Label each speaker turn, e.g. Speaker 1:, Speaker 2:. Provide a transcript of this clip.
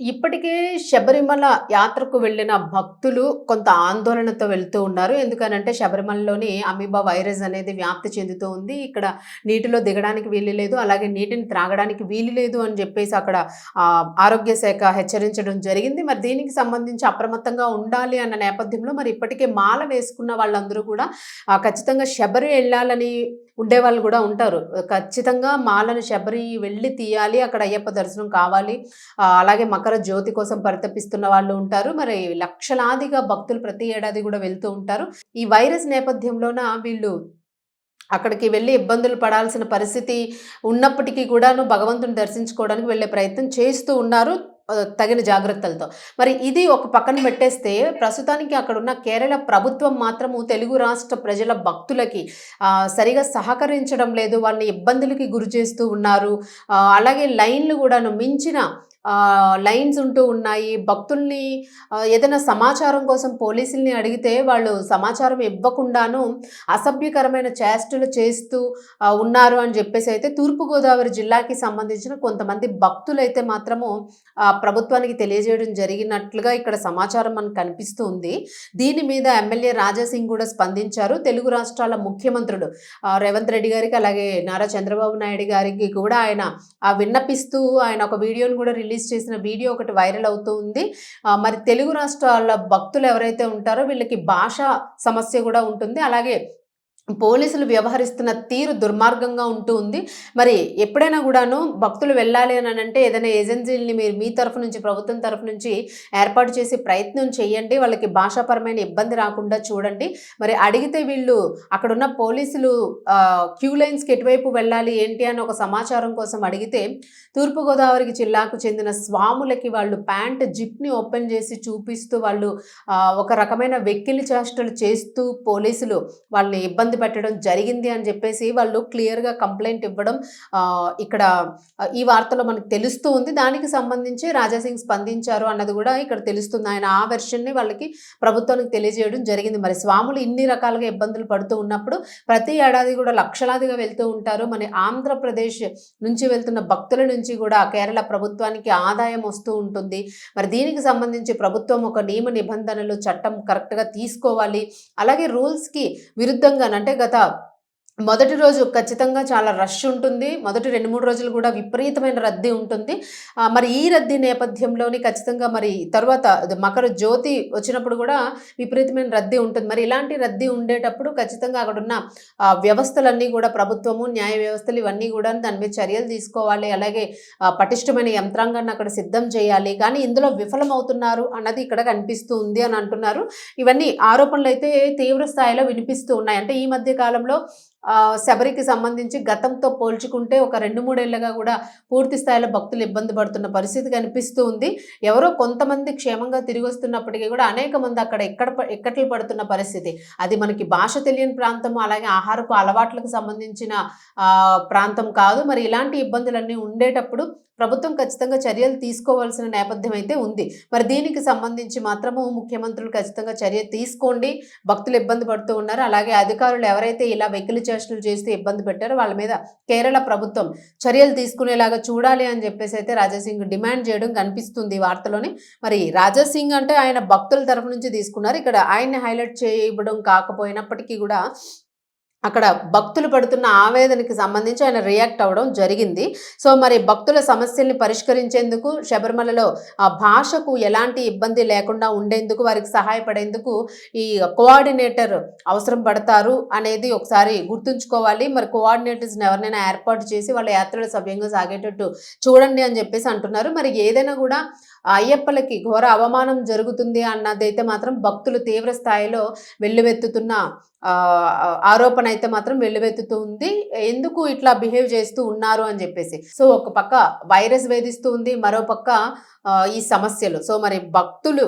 Speaker 1: ఇప్పటికే శబరిమల యాత్రకు వెళ్ళిన భక్తులు కొంత ఆందోళనతో వెళ్తూ ఉన్నారు. ఎందుకనంటే శబరిమలలోని అమీబా వైరస్ అనేది వ్యాప్తి చెందుతూ ఉంది. ఇక్కడ నీటిలో దిగడానికి వీలు లేదు అలాగే నీటిని త్రాగడానికి వీలు లేదు అని చెప్పేసి అక్కడ ఆరోగ్య శాఖ హెచ్చరించడం జరిగింది. మరి దీనికి సంబంధించి అప్రమత్తంగా ఉండాలి అన్న నేపథ్యంలో మరి ఇప్పటికే మాల వేసుకున్న వాళ్ళందరూ కూడా ఖచ్చితంగా శబరి వెళ్ళాలని ఉండే వాళ్ళు కూడా ఉంటారు. ఖచ్చితంగా మాలను శబరి వెళ్ళి తీయాలి అక్కడ అయ్యప్ప దర్శనం కావాలి. అలాగే మకర జ్యోతి కోసం పరితపిస్తున్న వాళ్ళు ఉంటారు. మరి లక్షలాదిగా భక్తులు ప్రతి ఏడాది కూడా వెళ్తూ ఉంటారు. ఈ వైరస్ నేపథ్యంలోన వీళ్ళు అక్కడికి వెళ్ళి ఇబ్బందులు పడాల్సిన పరిస్థితి ఉన్నప్పటికీ కూడాను భగవంతుని దర్శించుకోవడానికి వెళ్ళే ప్రయత్నం చేస్తూ ఉన్నారు. తగిన జాగ్రత్తలతో. మరి ఇది ఒక పక్కన పెట్టేస్తే ప్రస్తుతానికి అక్కడ ఉన్న కేరళ ప్రభుత్వం మాత్రము తెలుగు రాష్ట్ర ప్రజల భక్తులకి సరిగా సహకరించడం లేదు వాళ్ళని ఇబ్బందులకి గురి చేస్తూ ఉన్నారు. అలాగే లైన్లు కూడాను మించిన లైన్స్ ఉంటూ ఉన్నాయి. భక్తుల్ని ఏదైనా సమాచారం కోసం పోలీసుల్ని అడిగితే వాళ్ళు సమాచారం ఇవ్వకుండాను అసభ్యకరమైన చేష్టలు చేస్తూ ఉన్నారు అని చెప్పేసి అయితే తూర్పుగోదావరి జిల్లాకి సంబంధించిన కొంతమంది భక్తులైతే మాత్రము ప్రభుత్వానికి తెలియజేయడం జరిగినట్లుగా ఇక్కడ సమాచారం మనకు కనిపిస్తూ ఉంది. దీని మీద ఎమ్మెల్యే రాజాసింగ్ కూడా స్పందించారు. తెలుగు రాష్ట్రాల ముఖ్యమంత్రులు రేవంత్ రెడ్డి గారికి అలాగే నారా చంద్రబాబు నాయుడు గారికి కూడా ఆయన విన్నపిస్తూ ఆయన ఒక వీడియోని కూడా రిలీజ్ రిలీజ్ చేసిన వీడియో ఒకటి వైరల్ అవుతూ ఉంది. మరి తెలుగు రాష్ట్రాల భక్తులు ఎవరైతే ఉంటారో వీళ్ళకి భాష సమస్య కూడా ఉంటుంది. అలాగే పోలీసులు వ్యవహరిస్తున్న తీరు దుర్మార్గంగా ఉంటూ ఉంది. మరి ఎప్పుడైనా కూడాను భక్తులు వెళ్ళాలి అని అంటే ఏదైనా ఏజెన్సీని మీరు మీ తరఫు నుంచి ప్రభుత్వం తరఫు నుంచి ఏర్పాటు చేసి ప్రయత్నం చేయండి. వాళ్ళకి భాషాపరమైన ఇబ్బంది రాకుండా చూడండి. మరి అడిగితే వీళ్ళు అక్కడున్న పోలీసులు క్యూ లైన్స్కి ఎటువైపు వెళ్ళాలి ఏంటి అని ఒక సమాచారం కోసం అడిగితే తూర్పుగోదావరికి జిల్లాకు చెందిన స్వాములకి వాళ్ళు ప్యాంట్ జిప్ని ఓపెన్ చేసి చూపిస్తూ వాళ్ళు ఒక రకమైన వెక్కిలి చేష్టలు చేస్తూ పోలీసులు వాళ్ళని ఇబ్బంది పెట్టడం జరిగింది అని చెప్పేసి వాళ్ళు క్లియర్గా కంప్లైంట్ ఇవ్వడం ఇక్కడ ఈ వార్తలో మనకు తెలుస్తూ ఉంది. దానికి సంబంధించి రాజాసింగ్ స్పందించారు అన్నది కూడా ఇక్కడ తెలుస్తుంది. ఆయన ఆ వెర్షన్ని వాళ్ళకి ప్రభుత్వానికి తెలియజేయడం జరిగింది. మరి స్వాములు ఇన్ని రకాలుగా ఇబ్బందులు పడుతూ ఉన్నప్పుడు ప్రతి ఏడాది కూడా లక్షలాదిగా వెళ్తూ ఉంటారు. మన ఆంధ్రప్రదేశ్ నుంచి వెళ్తున్న భక్తుల నుంచి కూడా కేరళ ప్రభుత్వానికి ఆదాయం వస్తూ ఉంటుంది. మరి దీనికి సంబంధించి ప్రభుత్వం ఒక నియమ నిబంధనలు చట్టం కరెక్ట్గా తీసుకోవాలి. అలాగే రూల్స్కి విరుద్ధంగా అంటే గత మొదటి రోజు ఖచ్చితంగా చాలా రష్ ఉంటుంది. మొదటి రెండు మూడు రోజులు కూడా విపరీతమైన రద్దీ ఉంటుంది. మరి ఈ రద్దీ నేపథ్యంలోని ఖచ్చితంగా మరి తర్వాత అది మకర జ్యోతి వచ్చినప్పుడు కూడా విపరీతమైన రద్దీ ఉంటుంది. మరి ఇలాంటి రద్దీ ఉండేటప్పుడు ఖచ్చితంగా అక్కడ ఉన్న వ్యవస్థలన్నీ కూడా ప్రభుత్వము న్యాయ వ్యవస్థలు ఇవన్నీ కూడా దాని మీద చర్యలు తీసుకోవాలి. అలాగే పటిష్టమైన యంత్రాంగాన్ని అక్కడ సిద్ధం చేయాలి. కానీ ఇందులో విఫలమవుతున్నారు అన్నది ఇక్కడ కనిపిస్తూ ఉంది అని అంటున్నారు. ఇవన్నీ ఆరోపణలు అయితే తీవ్ర స్థాయిలో వినిపిస్తూ ఉన్నాయి. అంటే ఈ మధ్య కాలంలో శబరికి సంబంధించి గతంతో పోల్చుకుంటే ఒక రెండు మూడేళ్ళుగా కూడా పూర్తి స్థాయిలో భక్తులు ఇబ్బంది పడుతున్న పరిస్థితి కనిపిస్తూ ఉంది. ఎవరో కొంతమంది క్షేమంగా తిరిగి వస్తున్నప్పటికీ కూడా అనేక మంది అక్కడ ఎక్కడ ఎక్కట్లు పడుతున్న పరిస్థితి. అది మనకి భాష తెలియని ప్రాంతం అలాగే ఆహారపు అలవాట్లకు సంబంధించిన ప్రాంతం కాదు. మరి ఇలాంటి ఇబ్బందులన్నీ ఉండేటప్పుడు ప్రభుత్వం ఖచ్చితంగా చర్యలు తీసుకోవాల్సిన నేపథ్యం అయితే ఉంది. మరి దీనికి సంబంధించి మాత్రము ముఖ్యమంత్రులు ఖచ్చితంగా చర్య తీసుకోండి. భక్తులు ఇబ్బంది పడుతూ ఉన్నారు. అలాగే అధికారులు ఎవరైతే ఇలా వెకిలి చేష్టలు చేస్తూ ఇబ్బంది పెట్టారు. వాళ్ళ మీద కేరళ ప్రభుత్వం చర్యలు తీసుకునేలాగా చూడాలి అని చెప్పేసి అయితే రాజాసింగ్ డిమాండ్ చేయడం కనిపిస్తుంది వార్తలోనే వార్తలోని. మరి రాజాసింగ్ అంటే ఆయన భక్తుల తరఫు నుంచి తీసుకున్నారు. ఇక్కడ ఆయన్ని హైలైట్ చేయడం కాకపోయినప్పటికీ కూడా అక్కడ భక్తులు పడుతున్న ఆవేదనకి సంబంధించి ఆయన రియాక్ట్ అవ్వడం జరిగింది. సో మరి భక్తుల సమస్యల్ని పరిష్కరించేందుకు శబరిమలలో ఆ భాషకు ఎలాంటి ఇబ్బంది లేకుండా ఉండేందుకు వారికి సహాయపడేందుకు ఈ కోఆర్డినేటర్ అవసరం పడతారు అనేది ఒకసారి గుర్తుంచుకోవాలి. మరి కోఆర్డినేటర్స్ని ఎవరినైనా ఏర్పాటు చేసి వాళ్ళ యాత్రలు సవ్యంగా సాగేటట్టు చూడండి అని చెప్పేసి అంటున్నారు. మరి ఏదైనా కూడా అయ్యప్పలకి ఘోర అవమానం జరుగుతుంది అన్నదైతే మాత్రం భక్తులు తీవ్ర స్థాయిలో వెల్లువెత్తుతున్న ఆరోపణ అయితే మాత్రం వెల్లువెత్తుతూ ఉంది. ఎందుకు ఇట్లా బిహేవ్ చేస్తూ ఉన్నారు అని చెప్పేసి. సో ఒక పక్క వైరస్ వేధిస్తూ ఉంది మరో పక్క ఈ సమస్యలు. సో మరి భక్తులు